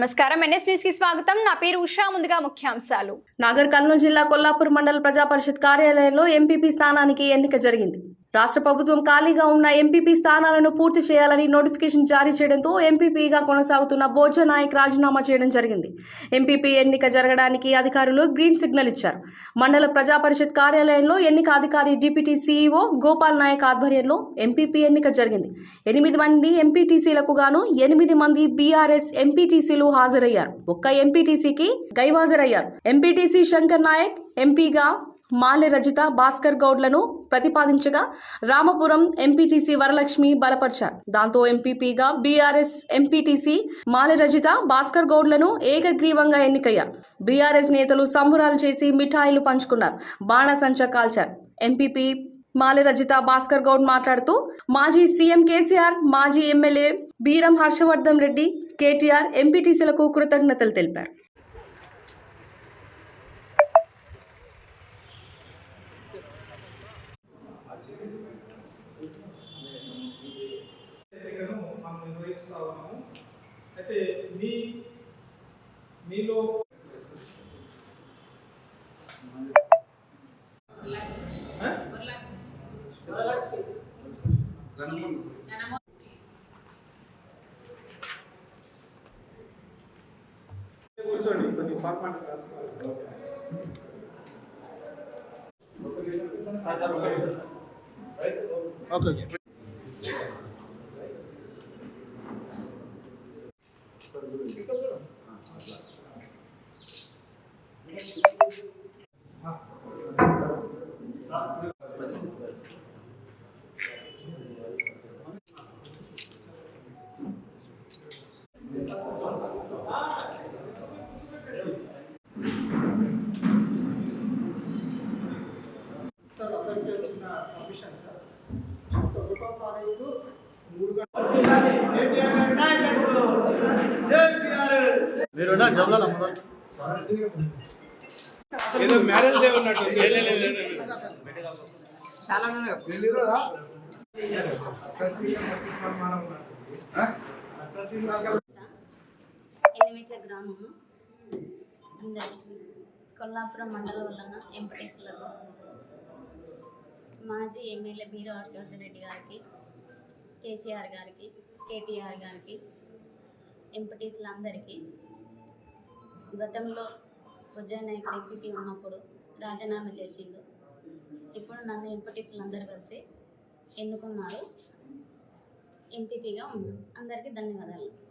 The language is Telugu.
నమస్కారం. ఎన్ఎస్ న్యూస్కి స్వాగతం. నా పేరు ఉషా. ముందుగా ముఖ్యాంశాలు. నాగర్ కర్నూలు జిల్లా కొల్లాపూర్ మండల ప్రజా పరిషత్ కార్యాలయంలో ఎంపీపీ స్థానానికి ఎన్నిక జరిగింది. రాష్ట్ర ప్రభుత్వం ఖాళీగా ఉన్న ఎంపీపీ స్థానాలను పూర్తి చేయాలని నోటిఫికేషన్ జారీ చేయడంతో ఎంపీపీగా కొనసాగుతున్న బోజ నాయక్ రాజీనామా చేయడం జరిగింది. ఎంపీపీ ఎన్నిక జరగడానికి అధికారులు గ్రీన్ సిగ్నల్ ఇచ్చారు. మండల ప్రజా పరిషత్ కార్యాలయంలో ఎన్నిక అధికారి డిప్యూటీ సీఈఓ గోపాల్ నాయక్ ఆధ్వర్యంలో ఎంపీపీ ఎన్నిక జరిగింది. ఎనిమిది మంది ఎంపీటీసీలకు గాను ఎనిమిది మంది బీఆర్ఎస్ ఎంపీటీసీలు హాజరయ్యారు. ఒక్క ఎంపీటీసీకి గైవాజరయ్యారు. ఎంపీటీసీ శంకర్ నాయక్ ఎంపీగా మాలి రజిత భాస్కర్ గౌడ్లను ప్రతిపాదించగా రామపురం ఎంపీటీసీ వరలక్ష్మి బలపరిచారు. దాంతో ఎంపీపీగా బీఆర్ఎస్ ఎంపీటీసీ మాలి రజిత భాస్కర్ గౌడ్లను ఏకగ్రీవంగా ఎన్నికయ్యారు. బీఆర్ఎస్ నేతలు సంబురాలు చేసి మిఠాయిలు పంచుకున్నారు. బాణసంచ కాల్చారు. ఎంపీపీ మాలి రజిత భాస్కర్ గౌడ్ మాట్లాడుతూ మాజీ సీఎం కేసీఆర్ మాజీ ఎమ్మెల్యే బీరం హర్షవర్ధన్ రెడ్డి కేటీఆర్ ఎంపీటీసీలకు కృతజ్ఞతలు తెలిపారు. నిర్వహిస్తూ ఉన్నాము. అయితే మీ మీలో? కూర్చోండి కొన్ని ఫార్మాట్ రాసుకోవాలి. ఓకే ఓకే సార్ అందరికీ వచ్చిన సబ్మిషన్ సార్ ఒకటో తారీఖు మూడు మీరు జమలాల మొదలు ఏదో మ్యారేజ్ డే ఉన్నట్టు ఎనిమిట్ల గ్రామము కొల్లాపురం మండలం వలన ఎంపటీసులకు మాజీ ఎమ్మెల్యే బీర హర్షవర్ధన్ రెడ్డి గారికి కేసీఆర్ గారికి కేటీఆర్ గారికి ఎంపటీసులందరికీ గతంలో ఉజ్జయనాయకుడు ఎంపీపీ ఉన్నప్పుడు రాజీనామా చేసిండు. ఇప్పుడు నన్ను ఎంపటీసులందరూ కలిసి ఎన్నుకున్నారు. ఎంపీపీగా ఉన్నాను అందరికీ ధన్యవాదాలు.